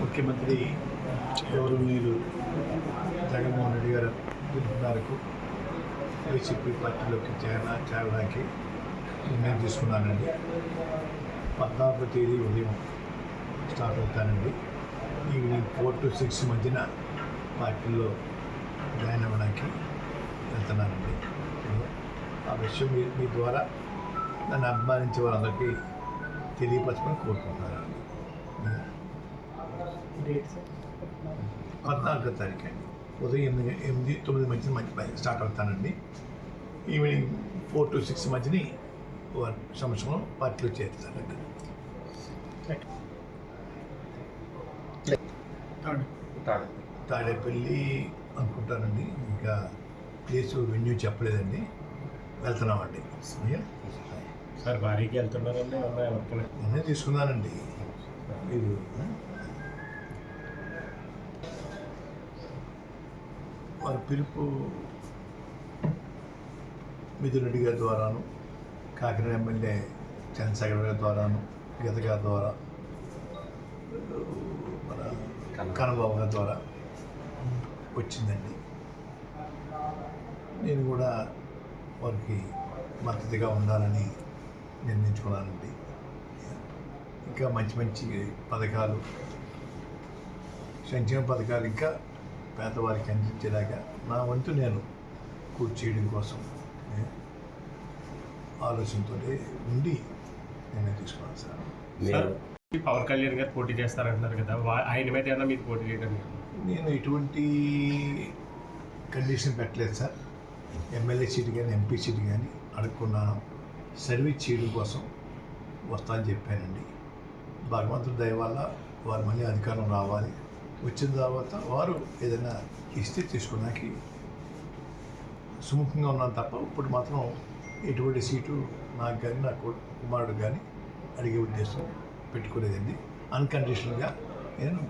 ముఖ్యమంత్రి ఎవరు మీరు? జగన్మోహన్ రెడ్డి గారు వరకు మేరకు వైసీపీ పార్టీలోకి చేర చేరడానికి నిర్ణయం తీసుకున్నానండి. పద్నాలుగో తేదీ ఉదయం స్టార్ట్ అవుతానండి. ఈవినింగ్ ఫోర్ టు సిక్స్ మధ్యన పార్టీలో జాయిన్ అవ్వడానికి వెళ్తున్నానండి. ఆ విషయం మీ ద్వారా నన్ను అభిమానించే వాళ్ళందరికీ తెలియపరచమని కోరుకుంటున్నాను. పద్నాలుగో తారీఖు. అండి ఉదయం ఎనిమిది ఎనిమిది తొమ్మిది మధ్యన మంచి స్టార్ట్ అవుతానండి. ఈవినింగ్ ఫోర్ టు సిక్స్ మధ్యని వారి సంవత్సరం పార్టీలో చేరుతానండి తాడేపల్లి అనుకుంటానండి. ఇంకా ప్లేస్ వెన్యూ చెప్పలేదండి. వెళ్తున్నామండి. సార్ భారీకి వెళ్తున్నారండి. తీసుకున్నానండి. మీరు వారి పిలుపు మిథున్ రెడ్డి గారి ద్వారాను కాకినాడ ఎమ్మెల్యే చంద్రశేఖర్ గారి ద్వారాను గీత గారి ద్వారా మన కన్నబాబు గారి ద్వారా వచ్చిందండి. నేను కూడా వారికి మద్దతుగా ఉండాలని నిర్ణయించుకున్నానండి. ఇంకా మంచి మంచి పథకాలు సంక్షేమ పథకాలు ఇంకా పేదవారికి అందించేలాగా నా వంతు నేను కృషి చేయడం కోసం ఆలోచనతో ఉండి నిర్ణయం తీసుకున్నాను సార్. పవన్ కళ్యాణ్ గారు పోటీ చేస్తారంటున్నారు కదా ఆయన మీద ఏమన్నా మీరు పోటీ చేయడం నేను ఎటువంటి కండిషన్ పెట్టలేదు సార్. ఎమ్మెల్యే సీట్ కానీ ఎంపీ సీట్ కానీ అడుక్కున్నాను సర్వీస్ చేయడం కోసం వస్తా అని చెప్పానండి. భగవంతుడి దయ వల్ల వారు మళ్ళీ అధికారం రావాలి. వచ్చిన తర్వాత వారు ఏదైనా ఇస్తే తీసుకోవడానికి సుముఖంగా ఉన్నాను తప్ప ఇప్పుడు మాత్రం ఎటువంటి సీటు నాకు కానీ నా కుమారుడు కానీ అడిగే ఉద్దేశం పెట్టుకోలేదండి. అన్కండిషనల్గా నేను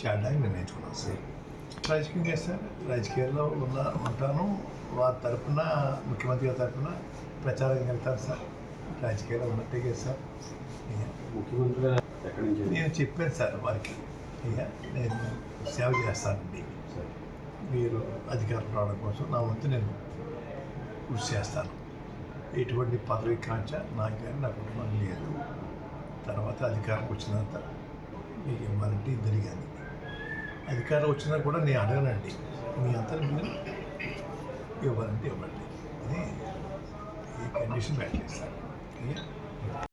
చేయడానికి నిర్ణయించుకున్నాను సార్ రాజకీయంగా సార్ రాజకీయాల్లో ఉన్న ఉంటాను. వారి తరపున ముఖ్యమంత్రి గారి తరపున ప్రచారం వెళ్తాను సార్ రాజకీయాల్లో ఉన్నట్టే కదా సార్ నుంచి? నేను చెప్పాను సార్ వారికి. నేను సేవ చేస్తానండి మీరు అధికారం రావడం కోసం నా వంతు నేను కృషి చేస్తాను. ఎటువంటి పదవి కాంక్ష నాకు కానీ నా కుటుంబానికి లేదు. తర్వాత అధికారం వచ్చినంత మీకు ఇవ్వాలంటే ఇద్దరు కానీ అధికారం వచ్చినా కూడా నేను అడగనండి. మీ అంతా మీరు ఇవ్వాలంటే ఇవ్వండి. అని ఈ కండిషన్ అయ్యా